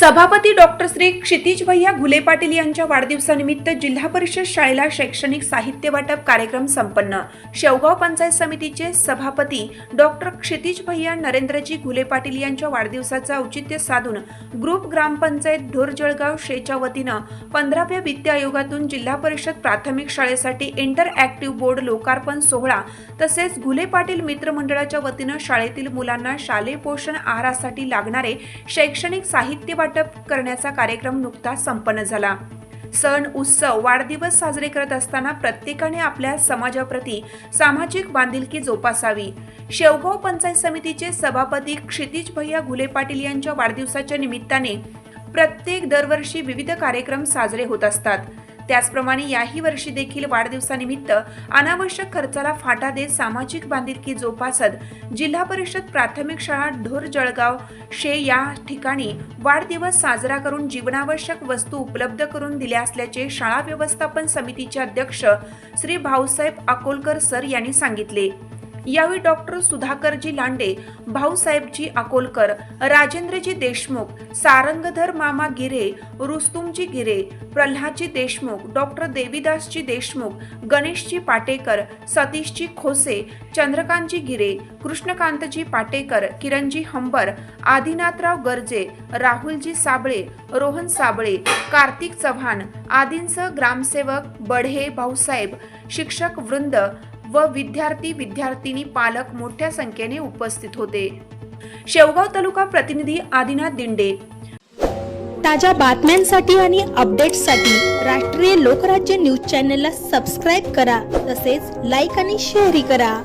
सभापती डॉक्टर श्री क्षितिज भैया घुले पाटील यांच्या वाढदिवसानिमित्त जिल्हा परिषद शाळेला शैक्षणिक साहित्य वाटप कार्यक्रम संपन्न. शेवगाव पंचायत समितीचे सभापती डॉक्टर क्षितिज भैया नरेंद्रजी घुले पाटील यांच्या वाढदिवसाचं औचित्य साधून ग्रुप ग्रामपंचायत ढोर जळगाव शेच्या वतीनं पंधराव्या वित्त आयोगातून जिल्हा परिषद प्राथमिक शाळेसाठी इंटर ऍक्टिव्ह बोर्ड लोकार्पण सोहळा तसेच घुले पाटील मित्रमंडळाच्या वतीनं शाळेतील मुलांना शालेय पोषण आहारासाठी लागणारे शैक्षणिक साहित्य वाटप वाटप करण्याचा कार्यक्रम नुकताच संपन्न झाला. सण उत्सव वाढदिवस साजरे करत असताना प्रत्येकाने आपल्या समाजाप्रती सामाजिक बांधिलकी जोपासावी. शेवगाव पंचायत समितीचे सभापती क्षितिज भैया घुले पाटील यांच्या वाढदिवसाच्या निमित्ताने प्रत्येक दरवर्षी विविध कार्यक्रम साजरे होत असतात. त्याचप्रमाणे याही वर्षी देखील वाढदिवसानिमित्त अनावश्यक खर्चाला फाटा देत सामाजिक बांधिलकी जोपासत जिल्हा परिषद प्राथमिक शाळा ढोर जळगाव शे या ठिकाणी वाढदिवस साजरा करून जीवनावश्यक वस्तू उपलब्ध करून दिल्या असल्याचे शाळा व्यवस्थापन समितीचे अध्यक्ष श्री भाऊसाहेब अकोलकर सर यांनी सांगितले. यावेळी डॉक्टर सुधाकरजी लांडे भाऊसाहेबजी अकोलकर राजेंद्रजी देशमुख सारंगधर मामा गिरे रुस्तुमजी गिरे प्रल्हादजी देशमुख डॉक्टर देवीदासजी देशमुख गणेशजी पाटेकर सतीशजी खोसे चंद्रकांतजी गिरे कृष्णकांतजी पाटेकर किरणजी हंबर आदिनाथराव गर्जे राहुलजी साबळे रोहन साबळे कार्तिक चव्हाण आदींसह ग्रामसेवक बढे भाऊसाहेब शिक्षक वृंद व विद्यार्थी विद्यार्थिनी पालक मोठ्या संख्येने उपस्थित होते. शेवगाव तालुका प्रतिनिधी आदिनाथ दिंडे. ताज्या बातम्यांसाठी आणि अपडेट्ससाठी राष्ट्रीय लोकराज्य न्यूज चॅनलला सबस्क्राईब करा तसेच लाईक आणि शेअरही करा.